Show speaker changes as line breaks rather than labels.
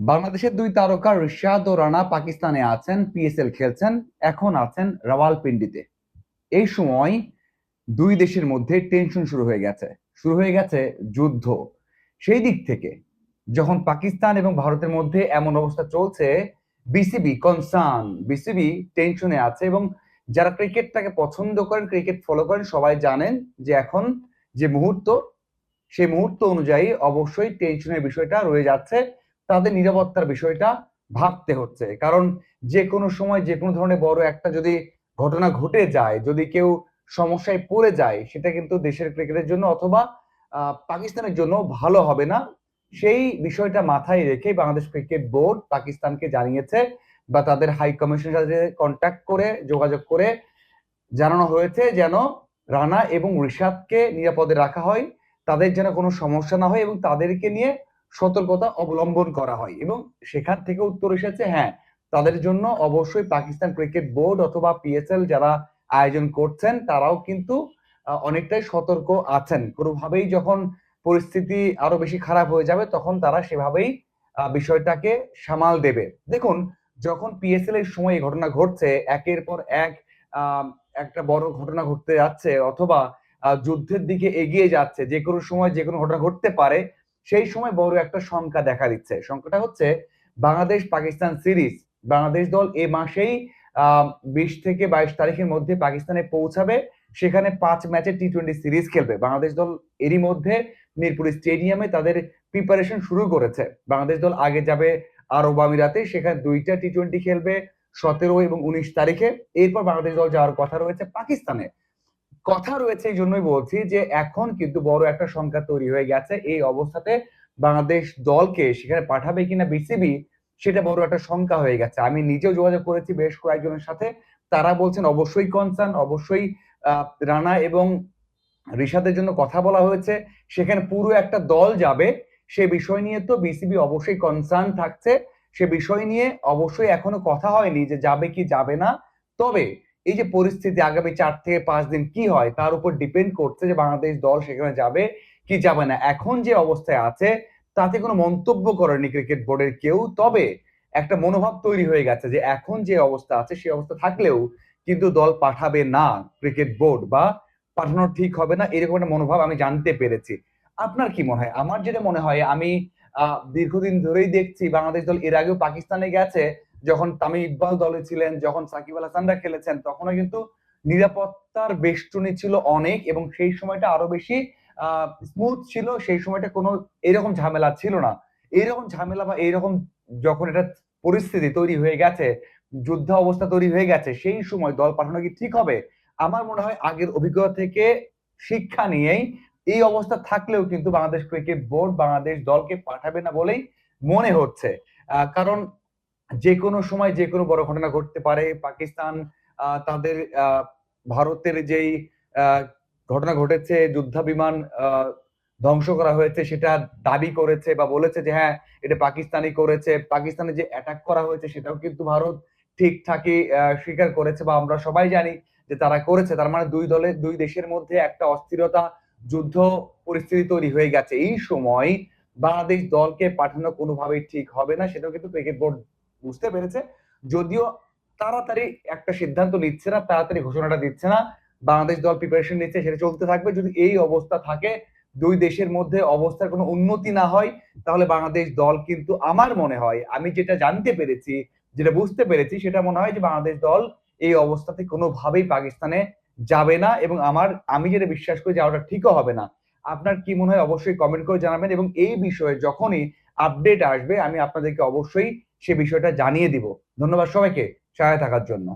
বাংলাদেশের দুই তারকা রিশাদ ও রানা পাকিস্তানে আছেন পিএসএল খেলছেন, এখন আছেন রাওয়ালপিন্ডিতে। এই সময় দুই দেশের মধ্যে টেনশন শুরু হয়ে গেছে। শুরু হয়ে গেছে যুদ্ধ। সেই দিক থেকে যখন পাকিস্তান এবং ভারতের মধ্যে এমন অবস্থা চলছে বিসিবি কনসার্ন বিসিবি টেনশনে আছে এবং যারা ক্রিকেটটাকে পছন্দ করেন, ক্রিকেট ফলো করেন, সবাই জানেন যে এখন যে মুহূর্ত, সেই মুহূর্ত অনুযায়ী অবশ্যই টেনশনের বিষয়টা রয়ে যাচ্ছে। তাদের নিরাপত্তার বিষয়টা ভাবতে হচ্ছে। কারণ যে কোনো সময় যে কোনো ধরনের বড় একটা যদি ঘটনা ঘটে যায়, যদি কেউ সমস্যায় পড়ে যায়, সেটা কিন্তু দেশের ক্রিকেটের জন্য অথবা পাকিস্তানের জন্য ভালো হবে না। সেই বিষয়টা মাথায় রেখে বাংলাদেশ ক্রিকেট বোর্ড পাকিস্তানকে জানিয়েছে বা তাদের হাই কমিশনের সাথে কন্ট্যাক্ট করে, যোগাযোগ করে জানানো হয়েছে যেন রানা এবং ঋষাদকে নিরাপদে রাখা হয়, তাদের যেন কোনো সমস্যা না হয় এবং তাদেরকে নিয়ে সতর্কতা অবলম্বন করা হয় এবং সেখান থেকে উত্তর এসেছে হ্যাঁ তাদের জন্য অবশ্যই পাকিস্তান ক্রিকেট বোর্ড অথবা পিএসএল যারা আয়োজন করছেন, তারাও কিন্তু অনেকটাই সতর্ক আছেন। কোনোভাবেই যখন পরিস্থিতি আরও বেশি খারাপ হয়ে যাবে, তখন তারা সেভাবেই বিষয়টাকে সামাল দেবে। দেখুন, যখন পিএসএল এর সময় ঘটনা ঘটছে, একের পর এক একটা বড় ঘটনা ঘটতে যাচ্ছে অথবা যুদ্ধের দিকে এগিয়ে যাচ্ছে যে কোনো সময় যে কোনো ঘটনা ঘটতে পারে সেই সময় বড় একটা শঙ্কা দেখা দিচ্ছে। শঙ্কাটা হচ্ছে বাংলাদেশ পাকিস্তান সিরিজ। বাংলাদেশ দল এ মাসেই বিশ থেকে বাইশ তারিখের মধ্যে পাকিস্তানে পৌঁছাবে। সেখানে পাঁচ ম্যাচের টি টোয়েন্টি সিরিজ খেলবে। বাংলাদেশ দল এরই মধ্যে মিরপুর স্টেডিয়ামে তাদের প্রিপারেশন শুরু করেছে। বাংলাদেশ দল আগে যাবে আরব আমিরাতে। সেখানে দুইটা টি টোয়েন্টি খেলবে সতেরো এবং উনিশ তারিখে। এরপর বাংলাদেশ দল যাওয়ার কথা রয়েছে পাকিস্তানে। কথা রয়েছে এই জন্যই বলছি যে এখন কিন্তু বড় একটা সংখ্যা তৈরি হয়ে গেছে। এই অবস্থাতে বাংলাদেশ দলকে সেখানে পাঠাবে কিনা বিসিবি, সেটা বড় একটা শঙ্কা হয়ে গেছে। আমি নিজেও যোগাযোগ করেছি বেশ কয়েকজনের সাথে। তারা বলছেন, অবশ্যই কনসার্ন, অবশ্যই রানা এবং ঋষাদের জন্য কথা বলা হয়েছে। সেখানে পুরো একটা দল যাবে। সে বিষয় নিয়ে তো বিসিবি অবশ্যই কনসার্ন থাকছে। সে বিষয় নিয়ে অবশ্যই এখনও কথা হয়নি যে যাবে কি যাবে না। তবে এই যে পরিস্থিতি আগামী চার থেকে পাঁচ দিন কি হয়, তার উপর ডিপেন্ড করছে যে বাংলাদেশ দল সেখানে যাবে, কি যাবে না। এখন যে অবস্থায় আছে, তাতে কোনো মন্তব্য করেনি ক্রিকেট বোর্ডের কেউ। তবে একটা মনোভাব তৈরি হয়ে গেছে যে এখন যে অবস্থা আছে, সেই অবস্থা থাকলেও কিন্তু দল পাঠাবে না ক্রিকেট বোর্ড বা পাঠানো ঠিক হবে না, এরকম একটা মনোভাব আমি জানতে পেরেছি। আপনার কি মনে হয়? আমার যেটা মনে হয়, আমি দীর্ঘদিন ধরেই দেখছি বাংলাদেশ দল এর আগেও পাকিস্তানে গেছে যখন তামিম ইকবাল দলে ছিলেন, যখন সাকিব আল হাসানরা খেলেছেন, তখনও কিন্তু নিরাপত্তার বেষ্টনী ছিল অনেক এবং সেই সময়টা আরও বেশি স্মুথ ছিল। সেই সময়টা কোনো এরকম ঝামেলা ছিল না। এইরকম ঝামেলা বা এইরকম যখন এটা পরিস্থিতি তৈরি হয়ে গেছে, যুদ্ধ অবস্থা তৈরি হয়ে গেছে, সেই সময় দল পাঠানো কি ঠিক হবে? আমার মনে হয় আগের অভিজ্ঞতা থেকে শিক্ষা নিয়েই এই অবস্থা থাকলেও কিন্তু বাংলাদেশ ক্রিকেট বোর্ড বাংলাদেশ দলকে পাঠাবে না বলেই মনে হচ্ছে। কারণ যে কোনো সময় যে কোনো বড় ঘটনা ঘটতে পারে। পাকিস্তান তাদের ভারতের যেই ঘটনা ঘটেছে যুদ্ধ বিমান আহ, ধ্বংস করা হয়েছে সেটা দাবি করেছে বা বলেছে যে হ্যাঁ এটা পাকিস্তানি করেছে। পাকিস্তানে যে অ্যাটাক করা হয়েছে সেটাও কিন্তু ভারত ঠিকঠাকই স্বীকার করেছে বা আমরা সবাই জানি যে তারা করেছে। তার মানে দুই দলের দুই দেশের মধ্যে একটা অস্থিরতা যুদ্ধ পরিস্থিতি তৈরি হয়ে গেছে। এই সময় বাংলাদেশ দলকে পাঠানো কোনোভাবেই ঠিক হবে না সেটাও কিন্তু ক্রিকেট বোর্ড বুঝতে পেরেছে। যদিও তাড়াতাড়ি একটা সিদ্ধান্ত নিচ্ছে না, তাড়াতাড়ি ঘোষণাটা দিচ্ছে না, বাংলাদেশ দল প্রিপারেশন নিচ্ছে, সেটা চলতে থাকবে। যদি এই অবস্থা থাকে, দুই দেশের মধ্যে অবস্থার কোনো উন্নতি না হয়, তাহলে বাংলাদেশ দল কিন্তু আমার মনে হয়, আমি যেটা জানতে পেরেছি, যেটা বুঝতে পেরেছি, সেটা মনে হয় যে বাংলাদেশ দল এই অবস্থাতে কোনোভাবেই পাকিস্তানে যাবে না এবং আমার, আমি যেটা বিশ্বাস করি যাওয়াটা ঠিকও হবে না। আপনার কি মনে হয় অবশ্যই কমেন্ট করে জানাবেন এবং এই বিষয়ে যখনই আপডেট আসবে আমি আপনাদেরকে অবশ্যই সে বিষয়টা জানিয়ে দিব। ধন্যবাদ সবাইকে সহায় থাকার জন্য।